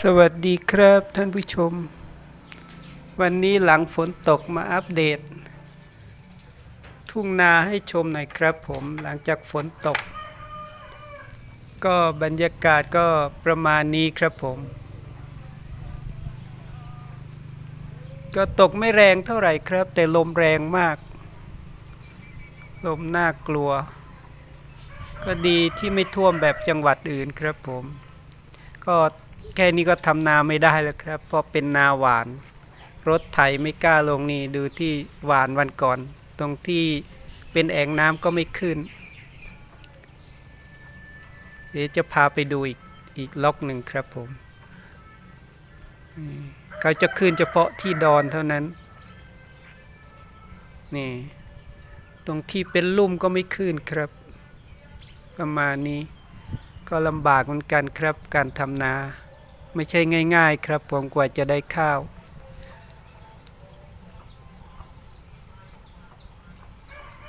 สวัสดีครับท่านผู้ชม วันนี้หลังฝนตกมาอัปเดต ทุ่งนาให้ชมหน่อยครับผมหลังจากฝนตก ก็บรรยากาศก็ประมาณนี้ครับผม ก็ตกไม่แรงเท่าไหร่ครับ แต่ลมแรงมาก ลมน่ากลัว ก็ดีที่ไม่ท่วมแบบจังหวัดอื่นครับผม ก็ แค่นี้ก็ทำนาไม่ได้แล้วครับ เพราะเป็นนาหวาน รถไถไม่กล้าลงนี่ดูที่หวานวันก่อน ตรงที่เป็นแอ่งน้ำก็ไม่ขึ้น เดี๋ยวจะพาไปดูอีกอีกล็อกหนึ่งครับผมอืมเขาจะขึ้นเฉพาะที่ดอนเท่านั้น นี่ ตรงที่เป็นลุ่มก็ไม่ขึ้นครับ ประมาณนี้ก็ลำบากเหมือนกันครับการทำนา ไม่ใช่ง่าย ๆ ครับผมกว่าจะได้ข้าว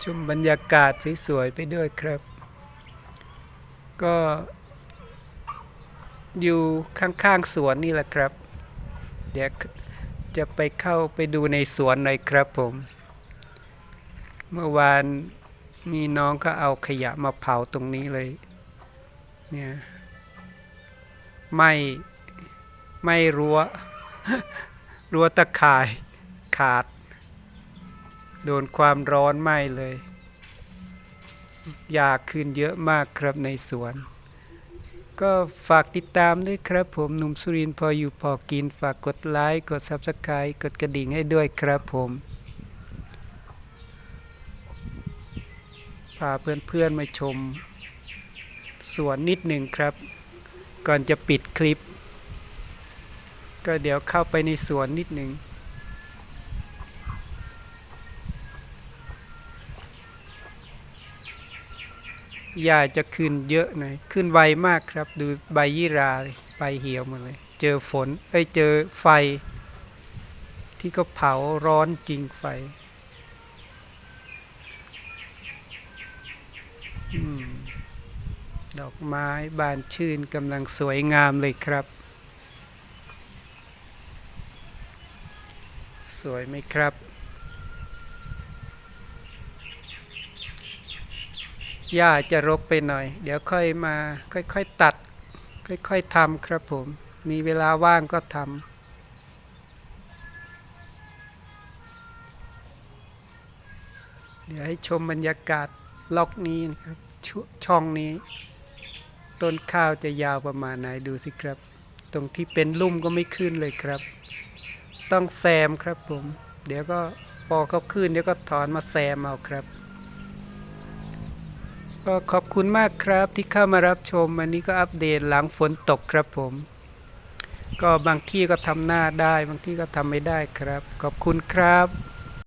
ชมบรรยากาศสวยๆไปด้วยครับ ก็อยู่ข้างๆสวนนี่แหละครับ เดี๋ยวจะไปเข้าไปดูในสวนหน่อยครับผม เมื่อวานมีน้องก็เอาขยะมาเผาตรงนี้เลย เนี่ย ไม่ ไม่รั้วรั้วตะข่ายขาด โดนความร้อนไหม้เลยอยากขึ้นเยอะมากครับในสวน ก็ฝากติดตามด้วยครับผมหนุ่มสุรินพออยู่พอกินฝากกดไลค์กด Subscribe กดกระดิ่งให้ด้วยครับผมพาเพื่อนๆมาชมสวนนิดหนึ่งครับ ก่อนจะปิดคลิป ก็เดี๋ยวเข้าไปในสวนนิดหนึ่งหญ้าจะขึ้นเยอะหน่อยขึ้นไวมากครับ ดูใบยี่ราเลยใบเหี่ยวหมดเลย เจอฝนเอ้ยเจอไฟ ที่ก็เผาร้อนจริงไฟอดอกไม้บานชื่นกำลังสวยงามเลยครับ สวยไหมครับ หญ้าจะรกไปหน่อย เดี๋ยวค่อยมาค่อยๆตัด ค่อยๆทำครับผม มีเวลาว่างก็ทำเดี๋ยวให้ชมบรรยากาศล็อกนี้นะครับชช่องนี้ ต้นข้าวจะยาวประมาณไหนดูสิครับ ตรงที่เป็นลุ่มก็ไม่ขึ้นเลยครับ ต้องแซมครับผม เดี๋ยวก็พอเขาขึ้นเดี๋ยวก็ถอนมาแซมเอาครับ ก็ขอบคุณมากครับที่เข้ามารับชมอันนี้ก็อัปเดตหลังฝนตกครับผม ก็บางที่ก็ทำหน้าได้บางที่ก็ทำไม่ได้ครับ ขอบคุณครับ